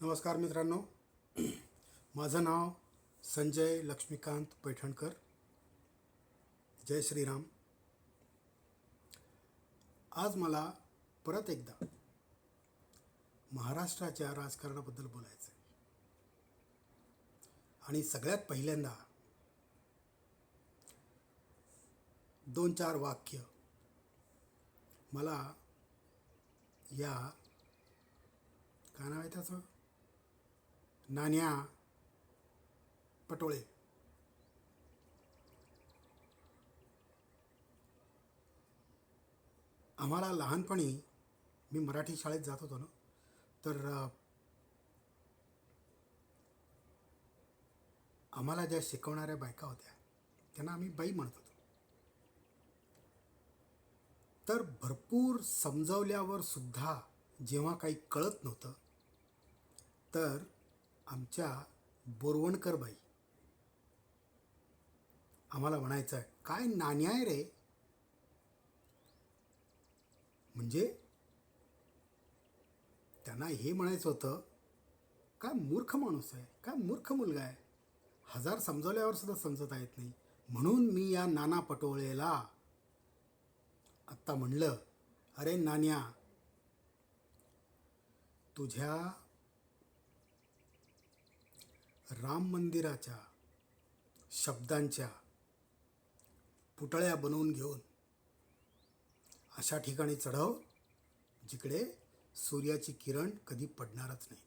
नमस्कार मित्रांनो. माझं नाव संजय लक्ष्मीकांत पैठणकर. जय श्रीराम. आज मला परत एकदा महाराष्ट्राच्या राजकारणाबद्दल बोलायचं आहे आणि सगळ्यात पहिल्यांदा दोन चार वाक्य मला या काय नाव आहे त्याचं? नाण्या पटोळे. आम्हाला लहानपणी मी मराठी शाळेत जात होतो ना तर आम्हाला ज्या शिकवणाऱ्या बायका होत्या त्यांना आम्ही बाई म्हणत होतो. तर भरपूर समजावल्यावर सुद्धा जेव्हा काही कळत नव्हतं तर आमच्या बोरवणकर बाई आम्हाला म्हणायचं आहे काय नाण्या आहे रे? म्हणजे त्यांना हे म्हणायचं होतं काय मूर्ख माणूस आहे काय मूर्ख मुलगा आहे. हजार समजवल्यावर सुद्धा समजता येत नाही. म्हणून मी या नाना पटोळेला आत्ता म्हणलं अरे नाण्या तुझ्या राम मंदिराच्या शब्दांच्या पुतळ्या बनवून घेऊन अशा ठिकाणी चढव जिकडे सूर्याची किरण कधी पडणारच नाहीत.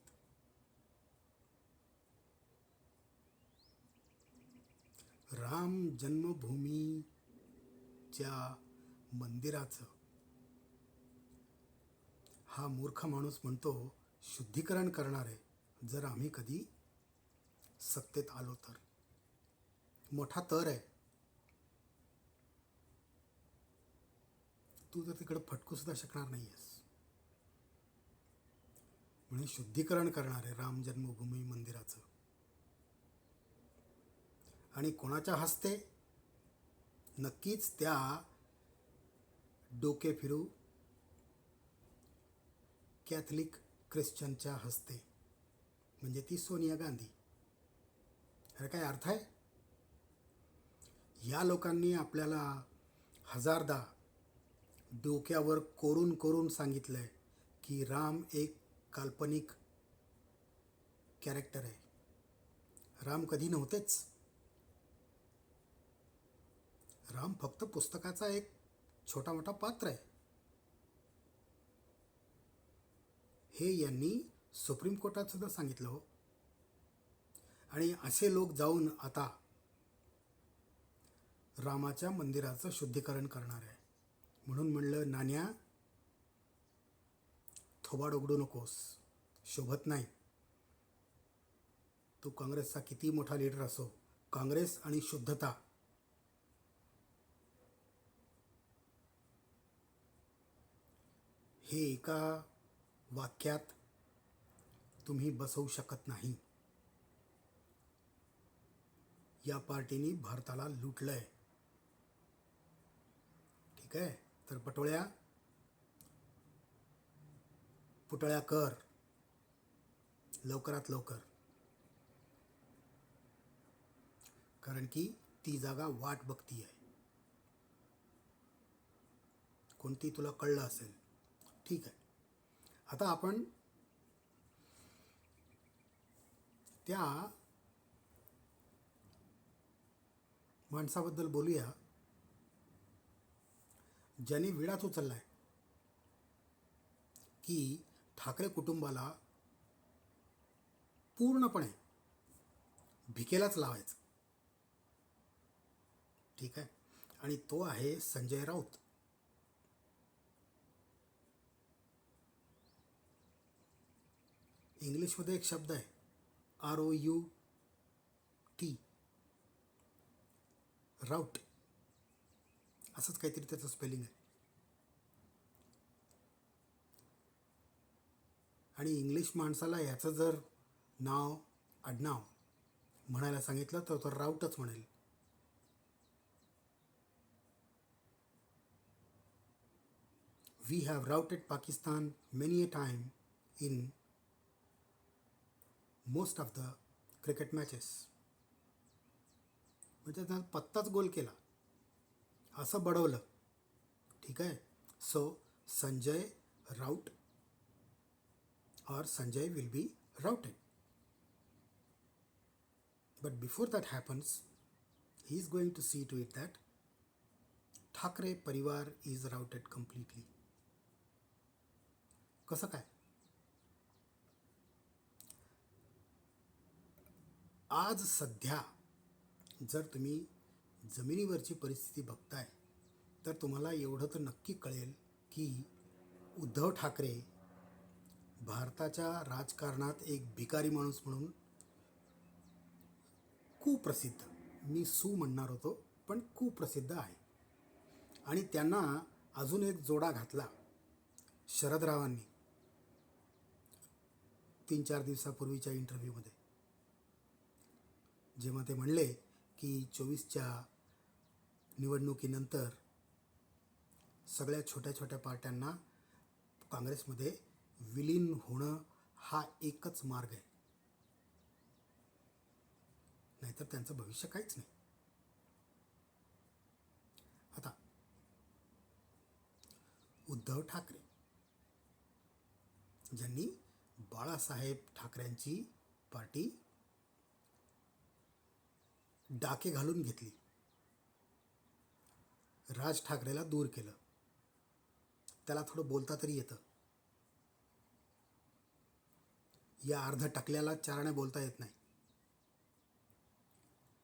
राम जन्मभूमीच्या मंदिराचं हा मूर्ख माणूस म्हणतो शुद्धीकरण करणार आहे जर आम्ही कधी सत्तेत आलो तर. मोठा तर आहे. तू तर तिकडे फटकू सुद्धा शकणार नाही आहेस म्हणून शुद्धीकरण करणार आहे राम जन्मभूमी मंदिराचं. आणि कोणाच्या हस्ते? नक्कीच त्या डोके फिरू कॅथलिक ख्रिश्चनच्या हस्ते. म्हणजे ती सोनिया गांधी. ह्याला काय अर्थ आहे? या लोकांनी आपल्याला हजारदा डोक्यावर कोरून कोरून सांगितलं आहे की राम एक काल्पनिक कॅरेक्टर आहे. राम कधी नव्हतेच. राम फक्त पुस्तकाचा एक छोटा मोठा पात्र आहे. हे यांनी सुप्रीम कोर्टात सुद्धा सांगितलं हो. आणि असे लोक जाऊन आता रामाच्या मंदिराचं शुद्धीकरण करणार आहे. म्हणून म्हणलं नाण्या थोबाड उघडू नकोस. शोभत नाही. तू काँग्रेसचा किती मोठा लीडर असो काँग्रेस आणि शुद्धता. हे एका वाक्यात तुम्ही बसवू शकत नाही. या पार्टीने भारताला लुटलं आहे ठीक आहे? तर पटोळ्या पुतळ्या कर. लवकरात लवकर. कारण की ती जागा वाट बघती आहे कोणती तुला कळलं असेल? ठीक आहे. आता आपण त्या माणसाबद्दल बोलूया. ज्याने विडाच उचलला आहे की ठाकरे कुटुंबाला पूर्णपणे भिकेलाच लावायचं. ठीक आहे? आणि तो आहे संजय राऊत. इंग्लिशमध्ये एक शब्द आहे आर ओ यू राऊट असंच काहीतरी त्याचं स्पेलिंग आहे. आणि इंग्लिश माणसाला याचं जर नाव आडनाव म्हणायला सांगितलं तर तो राऊटच म्हणेल. We have routed Pakistan many a time in most of the cricket matches म्हणजे त्यांना पत्ताच गोल केला. असं बडवलं. ठीक आहे? सो संजय राऊट और Sanjay will be routed but before that happens he is going to see to it that Thackeray परिवार is राऊटेड completely कसं काय? आज सध्या जर तुम्ही जमिनीवरची परिस्थिती बघताय तर तुम्हाला एवढं तर नक्की कळेल की उद्धव ठाकरे भारताच्या राजकारणात एक भिकारी माणूस म्हणून कुप्रसिद्ध. मी सू म्हणणार होतो पण कुप्रसिद्ध आहे. आणि त्यांना अजून एक जोडा घातला शरदरावांनी तीन चार दिवसापूर्वीच्या इंटरव्ह्यूमध्ये जेव्हा ते म्हणले की चोवीसच्या निवडणुकीनंतर सगळ्या छोट्या छोट्या पार्ट्यांना काँग्रेसमध्ये विलीन होणं हा एकच मार्ग आहे. नाहीतर त्यांचं भविष्य काहीच नाही. आता उद्धव ठाकरे ज्यांनी बाळासाहेब ठाकरेंची पार्टी डाके घालून घेतली. राज ठाकरेला दूर केलं. त्याला थोडं बोलता तरी येतं. या अर्ध टकल्याला चारणे बोलता येत नाही.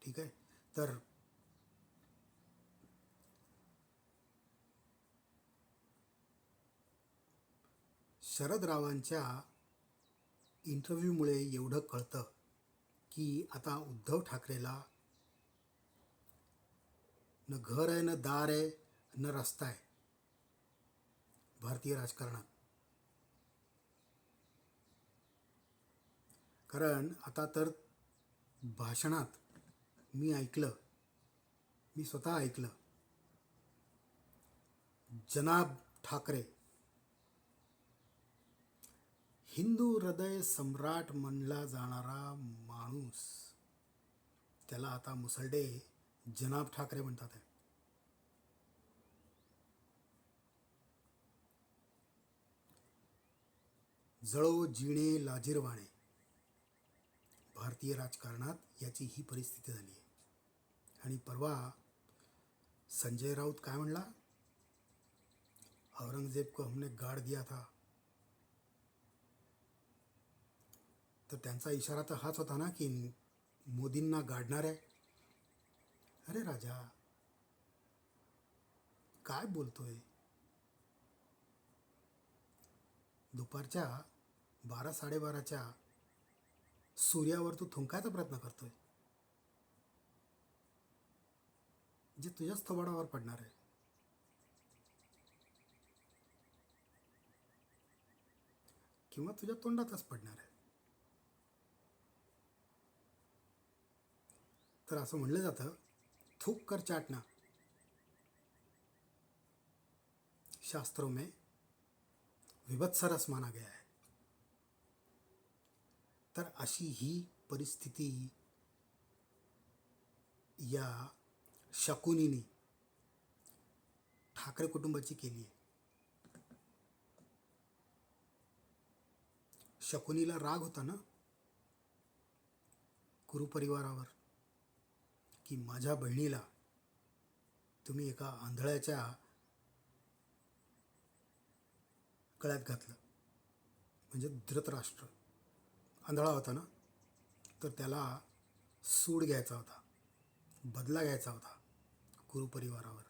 ठीक आहे? तर शरदरावांच्या इंटरव्ह्यूमुळे एवढं कळतं की आता उद्धव ठाकरेला न घर आहे न दार आहे न रस्ता आहे. भारतीय राजकारणात. कारण आता तर भाषणात मी ऐकलं मी स्वतः ऐकलं जनाब ठाकरे हिंदू हृदय सम्राट म्हणला जाणारा माणूस त्याला आता मुसळडे जनाब ठाकरे म्हणतात आहे. जळो जिणे लाजीरवाणे भारतीय राजकारणात याची ही परिस्थिती झाली आहे. आणि परवा संजय राऊत काय म्हणला? औरंगजेब को हमने गाड दिया था. तर त्यांचा इशारा तर हाच होता ना की मोदींना गाडणार आहे. अरे राजा काय बोलतोय? दुपारच्या बारा साडेबाराच्या सूर्यावर तू थुंकायचा प्रयत्न करतोय. जे तुझ्याच थोबाडावर पडणार आहे. किंवा तुझ्या तोंडातच पडणार आहे. तर असं म्हणलं जातं थूक कर चाटना। शास्त्रों में विभत्सरस माना गया है। तर अशी ही परिस्थिती या शकुनीने ठाकरे कुटुंबाची केली आहे. शकुनीला राग होता ना? गुरुपरिवारावर की माझ्या बहिणीला तुम्ही एका आंधळ्याच्या गळ्यात घातलं. म्हणजे धृतराष्ट्र. आंधळा होता ना? तर त्याला सूड घ्यायचा होता. बदला घ्यायचा होता गुरुपरिवारावर.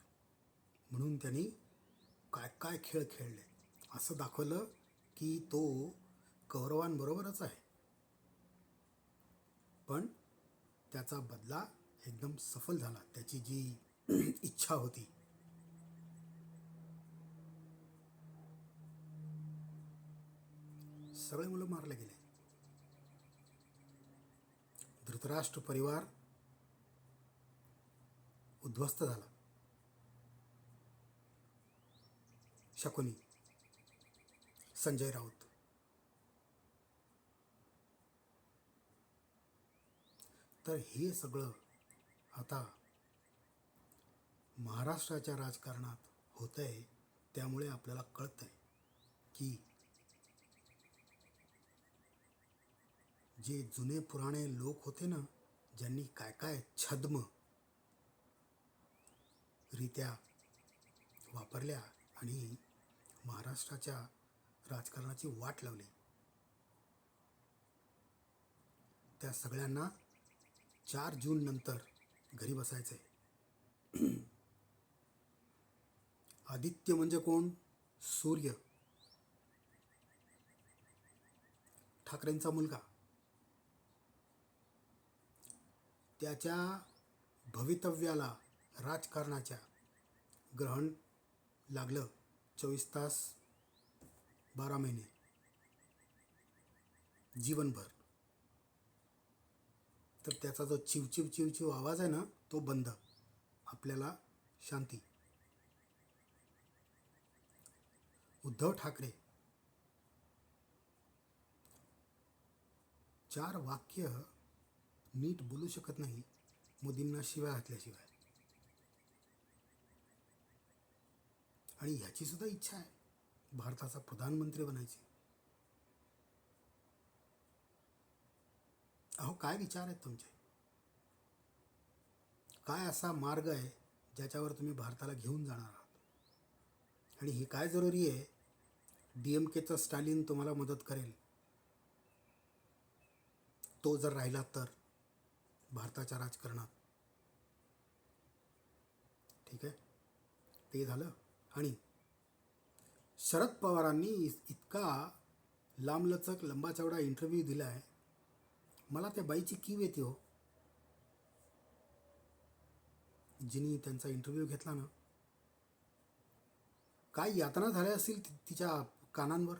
म्हणून त्यांनी काय काय खेळ खेळले. असं दाखवलं की तो कौरवांबरोबरच आहे. पण त्याचा बदला एकदम सफल झाला. त्याची जी इच्छा होती. सगळे मुलं मारले गेले. धृतराष्ट्र परिवार उद्ध्वस्त झाला. शकुनी संजय राऊत. तर हे सगळं आता महाराष्ट्राच्या राजकारणात होतंय आहे त्यामुळे आपल्याला कळत आहे की जे जुने पुराणे लोक होते ना ज्यांनी काय काय छद्म रित्या वापरल्या आणि महाराष्ट्राच्या राजकारणाची वाट लावली त्या सगळ्यांना चार जून नंतर घरी बसायचं आहे आदित्य म्हणजे कोण? सूर्य. ठाकरेंचा मुलगा. त्याच्या भवितव्याला राजकारणाच्या ग्रहण लागलं चोवीस तास बारा महिने. जीवनभर. तर त्याचा जो चिवचिव चिवचिव आवाज आहे ना तो बंद. आपल्याला शांती. उद्धव ठाकरे. चार वाक्य नीट बोलू शकत नाही मोदींना शिवाय घातल्याशिवाय. आणि ह्याची सुद्धा इच्छा आहे भारताचा प्रधानमंत्री बनायची. अहो काय विचार आहेत तुमचे? काय असा मार्ग आहे ज्याच्यावर तुम्ही भारताला घेऊन जाणार आहात? आणि हे काय जरुरी आहे? डी एम केचा स्टालिन तुम्हाला मदत करेल. तो जर राहिला तर भारताच्या राजकारणात. ठीक आहे? ते झालं. आणि शरद पवारांनी इतका लांबलचक लंबा चवडा इंटरव्ह्यू दिला आहे मला त्या बाईची कीव येते हो. जिनी त्यांचा इंटरव्ह्यू घेतला ना. काय यातना झाल्या असतील तिच्या कानांवर?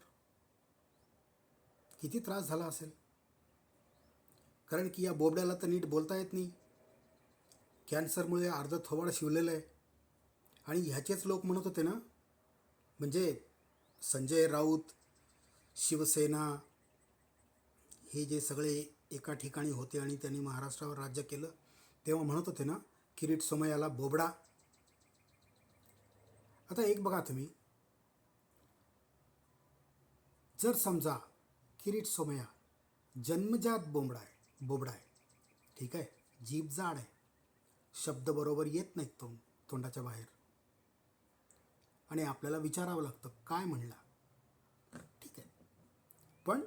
किती त्रास झाला असेल? कारण की या बोबड्याला तर नीट बोलता येत नाही. कॅन्सरमुळे अर्ध थोबाड शिवलेलं आहे. आणि ह्याचेच लोक म्हणत होते ना म्हणजे संजय राऊत शिवसेना हे जे सगळे एका ठिकाणी होते आणि त्यांनी महाराष्ट्रावर राज्य केलं. तेव्हा म्हणत होते ना किरीट सोमयाला बोबडा. आता एक बघा तुम्ही. जर समजा किरीट सोमया जन्मजात बोंबडा आहे बोबडा आहे ठीक आहे जीभ जाड आहे शब्द बरोबर येत नाहीत तो तोंडाच्या बाहेर. आणि आपल्याला विचारावं लागतं काय म्हणला? ठीक आहे. पण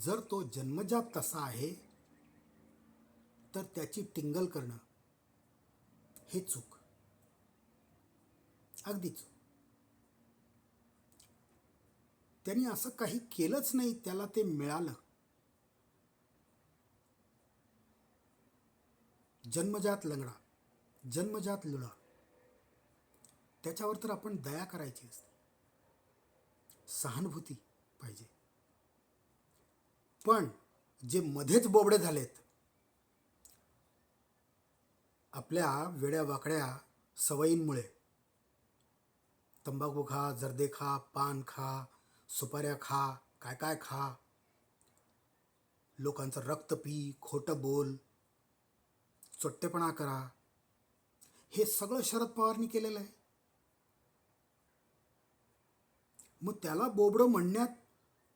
जर तो जन्मजात तसा आहे तर त्याची टिंगल करणं हे चूक. अगदी चूक. त्यांनी असं काही केलंच नाही त्याला ते मिळालं. जन्मजात लंगडा जन्मजात लुळा. त्याच्यावर तर आपण दया करायची असते. सहानुभूती पाहिजे. पण जे मध्येच बोबडे झालेत आपल्या वेड्या वाकड्या सवयींमुळे तंबाखू खा जर्दे खा पान खा सुपाऱ्या खा काय काय खा लोकांचं रक्त पी खोटं बोल चोट्टेपणा करा हे सगळं शरद पवारनी केलेलं आहे. मग त्याला बोबडं म्हणण्यात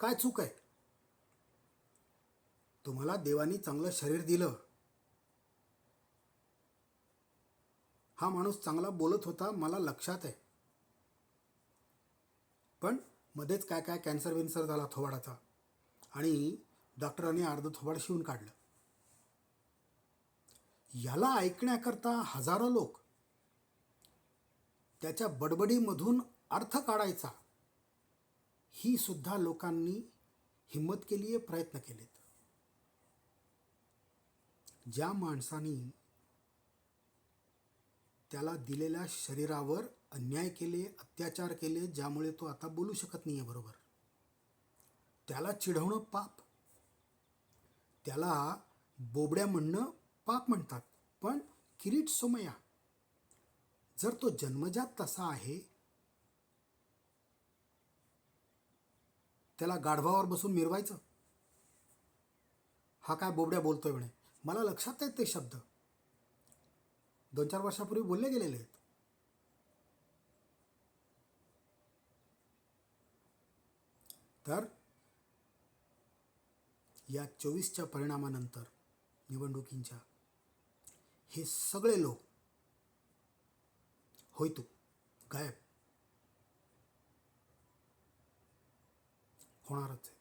काय चूक आहे? तुम्हाला देवानी चांगलं शरीर दिलं. हा माणूस चांगला बोलत होता मला लक्षात आहे. पण मध्येच काय काय कॅन्सर विन्सर झाला थोबाडाचा. आणि डॉक्टरांनी अर्ध थोबाड शिवून काढलं. याला ऐकण्याकरता हजारो लोक त्याच्या बडबडीमधून अर्थ काढायचा. ही सुद्धा लोकांनी हिंमत केली आहे प्रयत्न केलेत. ज्या माणसाने त्याला दिलेल्या शरीरावर अन्याय केले अत्याचार केले ज्यामुळे तो आता बोलू शकत नाही आहे बरोबर. त्याला चिढवणं पाप. त्याला बोबड्या म्हणणं पाप म्हणतात. पण किरीट सोमया जर तो जन्मजात तसा आहे त्याला गाढवावर बसून मिरवायचं? हा काय बोबड्या बोलतोय म्हणे. मला लक्षात आहेत ते शब्द. दोन चार वर्षापूर्वी बोलले गेलेले आहेत. तर या चोवीसच्या परिणामानंतर निवडणुकींच्या हे सगळे लोक होयतो गायब. होणारच आहे.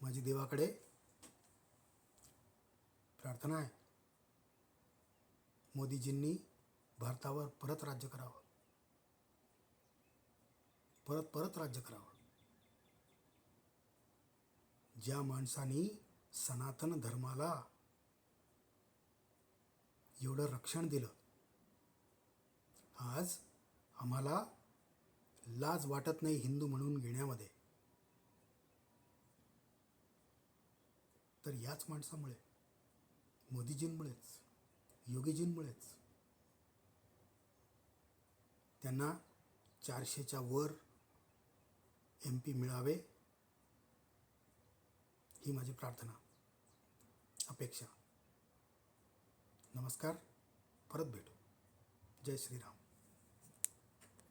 माझी देवाकडे प्रार्थना आहे. मोदीजींनी भारतावर परत राज्य करावं. परत परत राज्य करावं. ज्या माणसानी सनातन धर्माला एवढं रक्षण दिलं आज आम्हाला लाज वाटत नाही हिंदू म्हणून घेण्यामध्ये. तर याच माणसामुळे मोदीजींमुळेच योगीजींमुळेच. त्यांना चारशेच्या वर एम पी मिळावे ही माझी प्रार्थना अपेक्षा. नमस्कार परत भेटू. जय श्रीराम.